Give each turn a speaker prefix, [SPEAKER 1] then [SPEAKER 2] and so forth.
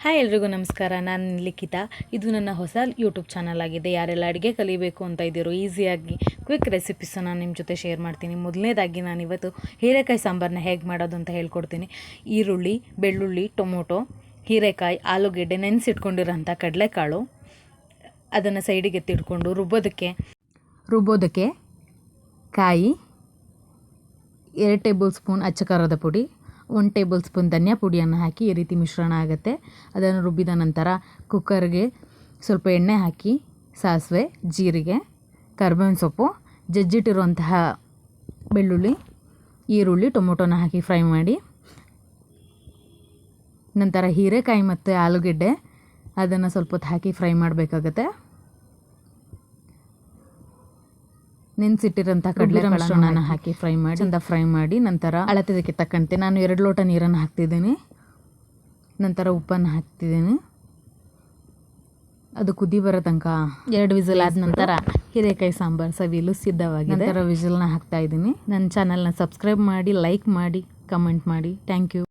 [SPEAKER 1] Hi ಎಲ್ರಿಗೂ ನಮಸ್ಕಾರ. ನಾನು ಲಿಖಿತ ಇದು ನನ್ನ ಹೊಸ ಯೂಟ್ಯೂಬ್ ಚಾನಲ್ ಆಗಿದೆ. ಯಾರೆಲ್ಲ ಅಡುಗೆ ಕಲಿಬೇಕು ಅಂತ ಇದ್ದೀರೋ ಈಸಿಯಾಗಿ ಕ್ವಿಕ್ ರೆಸಿಪೀಸನ್ನು ನಾನು ನಿಮ್ಮ ಜೊತೆ ಶೇರ್ ಮಾಡ್ತೀನಿ. ಮೊದಲನೇದಾಗಿ ನಾನು ಇವತ್ತು ಹೀರೆಕಾಯಿ ಸಾಂಬಾರನ್ನ ಹೇಗೆ ಮಾಡೋದು ಅಂತ ಹೇಳ್ಕೊಡ್ತೀನಿ. ಈರುಳ್ಳಿ, ಬೆಳ್ಳುಳ್ಳಿ, ಟೊಮೊಟೊ, ಹೀರೆಕಾಯಿ, ಆಲೂಗೆಡ್ಡೆ ನೆನೆಸಿಟ್ಕೊಂಡಿರೋಂಥ ಕಡಲೆಕಾಳು. ಅದನ್ನು ಸೈಡಿಗೆ ಎತ್ತಿಟ್ಕೊಂಡು ರುಬ್ಬೋದಕ್ಕೆ ರುಬ್ಬೋದಕ್ಕೆ ಕಾಯಿ, ಎರಡು ಟೇಬಲ್ ಸ್ಪೂನ್ ಅಚ್ಚ ಖಾರದ ಪುಡಿ ಒಂದು ಟೇಬಲ್ ಸ್ಪೂನ್ ಧನಿಯಾ ಪುಡಿಯನ್ನು ಹಾಕಿ ಈ ರೀತಿ ಮಿಶ್ರಣ ಆಗುತ್ತೆ. ಅದನ್ನು ರುಬ್ಬಿದ ನಂತರ ಕುಕ್ಕರ್ಗೆ ಸ್ವಲ್ಪ ಎಣ್ಣೆ ಹಾಕಿ, ಸಾಸಿವೆ, ಜೀರಿಗೆ, ಕರ್ಬೇವಿನ ಸೊಪ್ಪು, ಜಜ್ಜಿಟ್ಟಿರುವಂತಹ ಬೆಳ್ಳುಳ್ಳಿ, ಈರುಳ್ಳಿ, ಟೊಮೊಟೊನ ಹಾಕಿ ಫ್ರೈ ಮಾಡಿ, ನಂತರ ಹೀರೆಕಾಯಿ ಮತ್ತು ಆಲೂಗೆಡ್ಡೆ, ಅದನ್ನು ಸ್ವಲ್ಪ ಹೊತ್ತು ಹಾಕಿ ಫ್ರೈ ಮಾಡಬೇಕಾಗತ್ತೆ. ನೆನೆಸಿಟ್ಟಿರೋಂಥ ಕಡಲೆ ಮಿಶ್ರಣನ ಹಾಕಿ ಫ್ರೈ ಮಾಡಿ. ಚಂದ ಫ್ರೈ ಮಾಡಿ ನಂತರ ಅಳತೆದಕ್ಕೆ ತಕ್ಕಂತೆ ನಾನು ಎರಡು ಲೋಟ ನೀರನ್ನು ಹಾಕ್ತಿದ್ದೀನಿ. ನಂತರ ಉಪ್ಪನ್ನು ಹಾಕ್ತಿದ್ದೀನಿ. ಅದು ಕುದಿ ಬರೋ ತನಕ ಎರಡು ವಿಸಿಲ್ ಆದ ನಂತರ ಹೀರೆಕಾಯಿ ಸಾಂಬಾರು ಸವಿಯಲು ಸಿದ್ಧವಾಗಿದೆ. ನಂತರ ವಿಸಿಲ್ನ ಹಾಕ್ತಾ ಇದ್ದೀನಿ. ನನ್ನ ಚಾನಲ್ನ ಸಬ್ಸ್ಕ್ರೈಬ್ ಮಾಡಿ ಲೈಕ್ ಮಾಡಿ ಕಮೆಂಟ್ ಮಾಡಿ. Thank you